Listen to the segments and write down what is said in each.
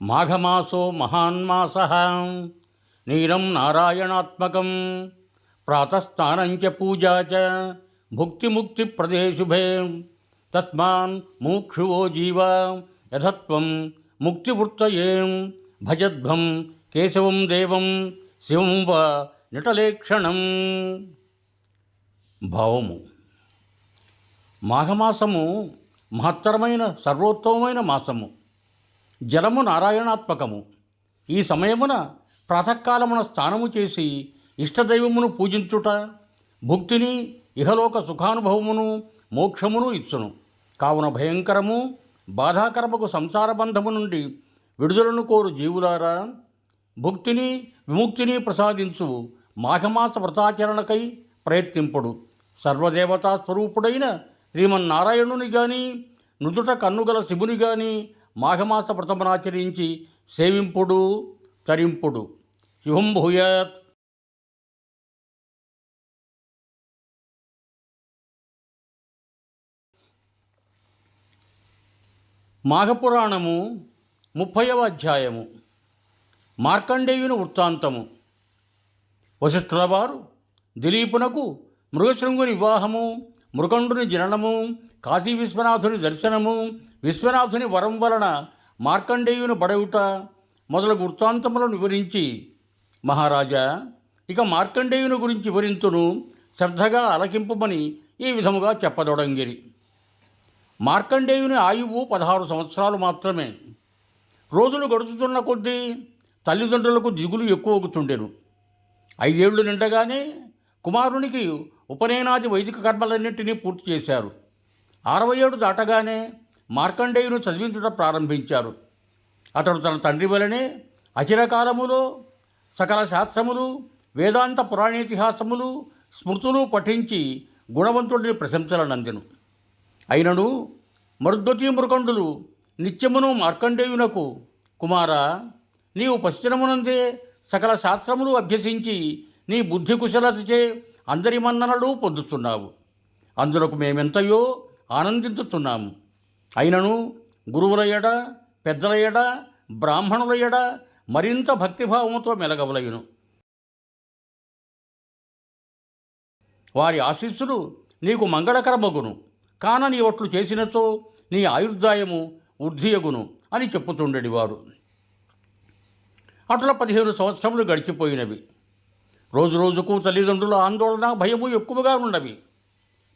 మాఘమాసో మహాన్మాస నీరం నారాయణాత్మకం ప్రాతస్నానం చ పూజా చ భుక్తిముక్తిప్రదే శుభే తస్మాన్ ముముక్షువో జీవ యథత్వం ముక్తివృత్తయే భజద్భం కేశవం దేవం శివం వా నిటలేక్షణం భావము మాఘమాసము మహత్తరమైన సర్వోత్తమమైన మాసము జలము నారాయణాత్మకము. ఈ సమయమున ప్రాతకాలమున స్నానము చేసి ఇష్టదైవమును పూజించుట భుక్తిని ఇహలోక సుఖానుభవమును మోక్షమును ఇచ్చును. కావున భయంకరము బాధాకరముకు సంసార బంధము నుండి విడుదలను కోరు జీవులారా భుక్తిని విముక్తిని ప్రసాదించు మాఘమాస వ్రతాచరణకై ప్రయత్నింపుడు. సర్వదేవతా స్వరూపుడైన శ్రీమన్నారాయణుని గాని నుదుట కన్నుగల శివుని గాని మాఘమాస వ్రతమునాచరించి సేవింపుడు తరింపుడు శుభం భూయాత్. మాఘపురాణము ముప్పైవ అధ్యాయము. మార్కండేయుని వృత్తాంతము. వశిష్ఠుల వారు దిలీపునకు మృగశృంగుని వివాహము మృకండుని జననము కాశీ విశ్వనాథుని దర్శనము విశ్వనాథుని వరం వలన మార్కండేయుని బడవుట మొదలగు వృత్తాంతములను వివరించి మహారాజా ఇక మార్కండేయుని గురించి వివరించును శ్రద్ధగా అలకింపమని ఈ విధముగా చెప్పదొడంగిరి. మార్కండేయుని ఆయువు పదహారు సంవత్సరాలు మాత్రమే. రోజులు గడుచుతున్న కొద్దీ తల్లిదండ్రులకు దిగులు ఎక్కువగుతుండెను. ఐదేళ్ళు నిండగానే కుమారునికి ఉపనయనాది వైదిక కర్మలన్నింటినీ పూర్తి చేశారు. అరవై ఏడు దాటగానే మార్కండేయును చదివించడం ప్రారంభించారు. అతడు తన తండ్రి వలనే అచిరకాలములో సకల శాస్త్రములు వేదాంత పురాణేతిహాసములు స్మృతులు పఠించి గుణవంతుడిని ప్రశంసలనందెను. అయినను మరుద్వతీ మృకండులు నిత్యమును మార్కండేయునకు కుమార నీవు పశ్చిమమునందే సకల శాస్త్రములు అభ్యసించి నీ బుద్ధి కుశలతచే అందరి మన్ననలు పొందుతున్నావు. అందులకు మేమెంతయో ఆనందించుతున్నాము. అయినను గురువుల ఎడ పెద్దల ఎడ బ్రాహ్మణుల ఎడ మరింత భక్తిభావంతో మెలగవలయును. వారి ఆశీస్సులు నీకు మంగళకరమగును. కాన నీ ఒట్లు చేసినచో నీ ఆయుర్దాయము వృద్ధియగును అని చెప్పుతుండేవారు అట్లా పదిహేను సంవత్సరములు గడిచిపోయినవి. రోజు రోజుకు తల్లిదండ్రుల ఆందోళన భయము ఎక్కువగా ఉన్నవి.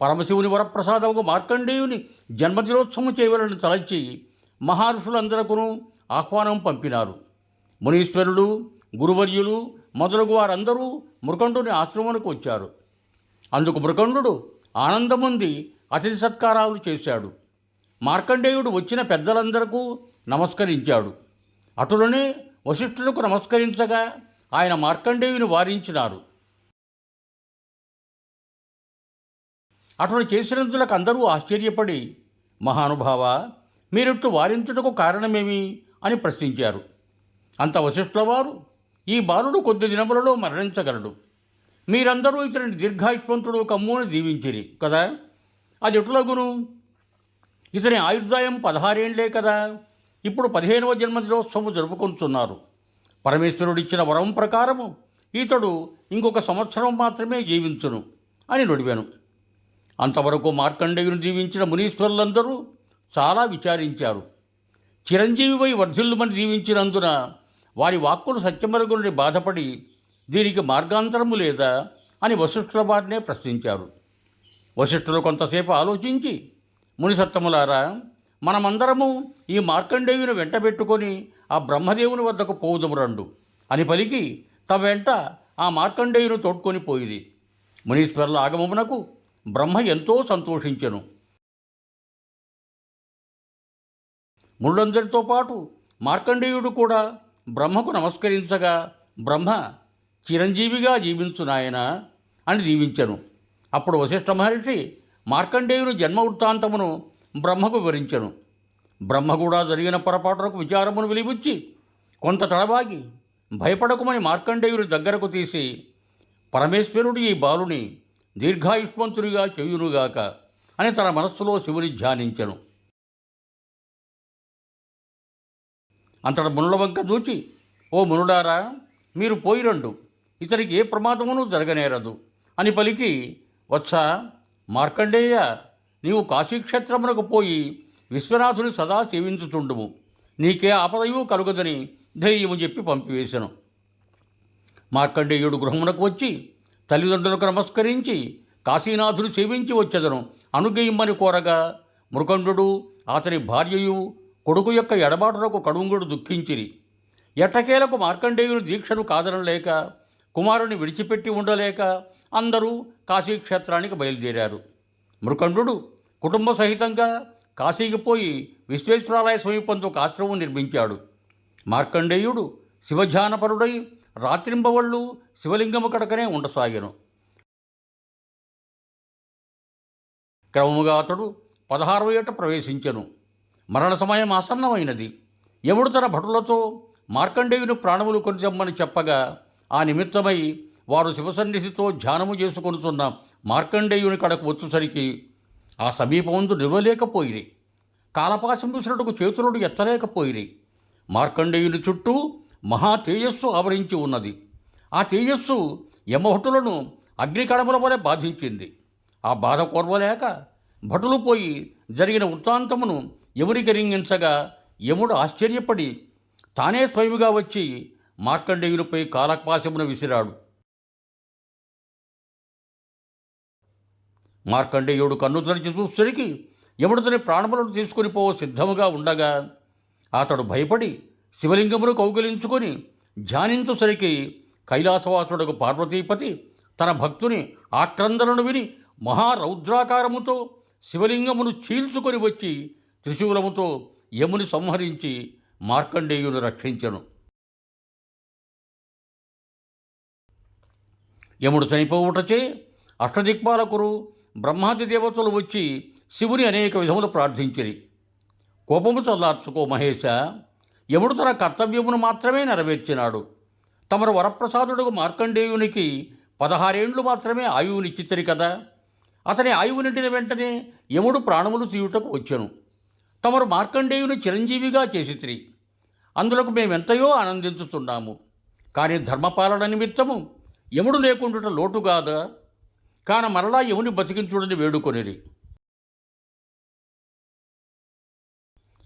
పరమశివుని వరప్రసాదముకు మార్కండేయుని జన్మదినోత్సవం చేయవలని తలచి మహర్షులందరకును ఆహ్వానం పంపినారు. మునీశ్వరులు గురువర్యులు మొదలగు వారందరూ మృకండుని ఆశ్రమానికి వచ్చారు. అందుకు మృకండు ఆనందముంది అతిథి సత్కారాలు చేశాడు. మార్కండేయుడు వచ్చిన పెద్దలందరకు నమస్కరించాడు. అటులనే వశిష్ఠులకు నమస్కరించగా ఆయన మార్కండేయుని వారించినారు. అతడు చేసినందులకు అందరూ ఆశ్చర్యపడి మహానుభావ మీరిట్టు వారించుటకు కారణమేమి? అని ప్రశ్నించారు. అంత వశిష్ఠుల వారు ఈ బాలుడు కొద్ది దినములలో మరణించగలడు. మీరందరూ ఇతని దీర్ఘాయుష్వంతుడు కమ్మును దీవించిరి కదా? అది ఎటులగును? ఇతని ఆయుర్దాయం పదహారేండ్లే కదా? ఇప్పుడు పదిహేనవ జన్మదినోత్సవం జరుపుకుంటున్నారు. పరమేశ్వరుడిచ్చిన వరం ప్రకారము ఇతడు ఇంకొక సంవత్సరం మాత్రమే జీవించును అని నొడివాను అంతవరకు మార్కండేయును జీవించిన మునీశ్వరులందరూ చాలా విచారించారు. చిరంజీవివై వర్ధిల్లుమని జీవించినందున వారి వాక్కులు సత్యమరుగుని బాధపడి దీనికి మార్గాంతరము లేదా అని వశిష్ఠుల వారినే ప్రశ్నించారు. వశిష్ఠులు కొంతసేపు ఆలోచించి మునిసత్తములారా మనమందరము ఈ మార్కండేయుని వెంటబెట్టుకొని ఆ బ్రహ్మదేవుని వద్దకు పోదుము రండు. అని పలికి తమ వెంట ఆ మార్కండేయుని తోడ్కొని పోయింది మునీశ్వరుల ఆగమమునకు బ్రహ్మ ఎంతో సంతోషించెను. ముళ్ళందరితో పాటు మార్కండేయుడు కూడా బ్రహ్మకు నమస్కరించగా బ్రహ్మ చిరంజీవిగా జీవించు నాయనా అని దీవించను. అప్పుడు వశిష్ఠ మహర్షి మార్కండేయుని జన్మ వృత్తాంతమును బ్రహ్మకు వివరించను. బ్రహ్మ కూడా జరిగిన పొరపాటులకు విచారమును వెలిబుచ్చి కొంత తడబాగి భయపడకుమని మార్కండేయుడి దగ్గరకు తీసి పరమేశ్వరుడు ఈ బాలుని దీర్ఘాయుష్మంతునిగా చేయునుగాక అని తన మనస్సులో శివుని ధ్యానించెను. అంతట మునుల వంక దూచి ఓ మునుడారా మీరు పోయిరండు. ఇతనికి ఏ ప్రమాదమును జరగనేరదు అని పలికి వచ్చా మార్కండేయ నీవు కాశీక్షేత్రమునకు పోయి విశ్వనాథుని సదా సేవించుతుండుము నీకే ఆపదయు కలుగదని ధైర్యము చెప్పి పంపివేశను. మార్కండేయుడు గృహమునకు వచ్చి తల్లిదండ్రులకు నమస్కరించి కాశీనాథుని సేవించి వచ్చేదను. అనుగయిమ్మని కోరగా మృకండు అతని భార్యయు కొడుకు యొక్క ఎడబాటులకు కడుంగుడు దుఃఖించిరి. ఎట్టకేలకు మార్కండేయుని దీక్షను కాదనలేక కుమారుని విడిచిపెట్టి ఉండలేక అందరూ కాశీక్షేత్రానికి బయలుదేరారు. మృకండు కుటుంబ సహితంగా కాశీకి పోయి విశ్వేశ్వరాలయ సమీపంతో ఒక ఆశ్రమం నిర్మించాడు. మార్కండేయుడు శివధ్యానపరుడై రాత్రింబవళ్ళు శివలింగము కడకనే ఉండసాగాను. క్రమముగా అతడు పదహారవ ఏట ప్రవేశించెను. మరణ సమయం ఆసన్నమైనది. యముడు తన భటులతో మార్కండేయుని ప్రాణములు కొనిచెమ్మని చెప్పగా ఆ నిమిత్తమై వారు శివసన్నిధితో ధ్యానము చేసుకొనుతున్న మార్కండేయుని కడకు వచ్చేసరికి ఆ సమీపముందు నిలవలేకపోయిరి. కాలపాశం విసురుటకు చేతులను ఎత్తలేకపోయిరి. మార్కండేయుని చుట్టూ మహా తేజస్సు ఆవరించి ఉన్నది. ఆ తేజస్సు యమభటులను అగ్నికడముల వలె బాధించింది. ఆ బాధ కోర్వలేక భటులు పోయి జరిగిన వృత్తాంతమును యమునికి రింగించగా యముడు ఆశ్చర్యపడి తానే స్వయముగా వచ్చి మార్కండేయునిపై కాలపాశమును విసిరాడు. మార్కండేయుడు కన్ను తెరిచి చూసరికి యముడు ప్రాణములను తీసుకుని పో సిద్ధముగా ఉండగా అతడు భయపడి శివలింగమును కౌగిలించుకొని ధ్యానించుసరికి కైలాసవాసుడకు పార్వతీపతి తన భక్తుని ఆక్రందనను విని మహారౌద్రాకారముతో శివలింగమును చీల్చుకొని వచ్చి త్రిశూలముతో యముని సంహరించి మార్కండేయుని రక్షించెను. యముడు చనిపోవుటచే అష్టదిక్పాలకురు బ్రహ్మాది దేవతలు వచ్చి శివుని అనేక విధములు ప్రార్థించిరి. కోపము చల్లార్చుకో మహేశ యముడు తన కర్తవ్యమును మాత్రమే నెరవేర్చినాడు. తమరు వరప్రసాదుడు మార్కండేయునికి పదహారేండ్లు మాత్రమే ఆయువునిచ్చితరి కదా. అతని ఆయువు నిండిన వెంటనే యముడు ప్రాణములు తీయుటకు వచ్చాను. తమరు మార్కండేయుని చిరంజీవిగా చేసితిరి. అందులకు మేమెంతయో ఆనందించుతున్నాము కానీ ధర్మపాలన నిమిత్తము యముడు లేకుండుట లోటు కాదా? కాన మరలా యముని బతికించుడని వేడుకొనిరి.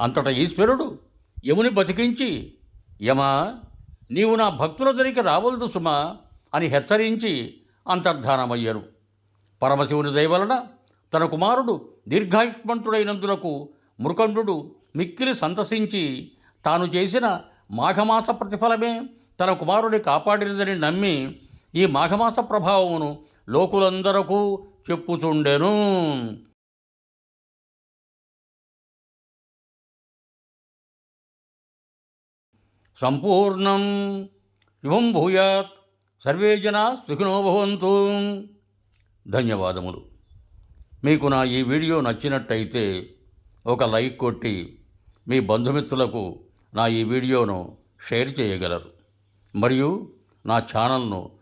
అంతటా ఈశ్వరుడు యముని బతికించి యమా నీవు నా భక్తుల దగ్గరికి రావలదు సుమా అని హెచ్చరించి అంతర్ధానమయ్యను. పరమశివుని దయవలన తన కుమారుడు దీర్ఘాయుష్మంతుడైనందులకు మృకండు మిక్కిలి సంతసించి తాను చేసిన మాఘమాస ప్రతిఫలమే తన కుమారుని కాపాడినదని నమ్మి ఈ మాఘమాస ప్రభావమును లోకులందరకు చెప్పుచుండెను. సంపూర్ణం శుభం భూయాత్. సర్వే జనా సుఖినో భవంతు. ధన్యవాదములు. మీకు నా ఈ వీడియో నచ్చినట్టయితే ఒక లైక్ కొట్టి మీ బంధుమిత్రులకు నా ఈ వీడియోను షేర్ చేయగలరు. మరియు నా ఛానల్ను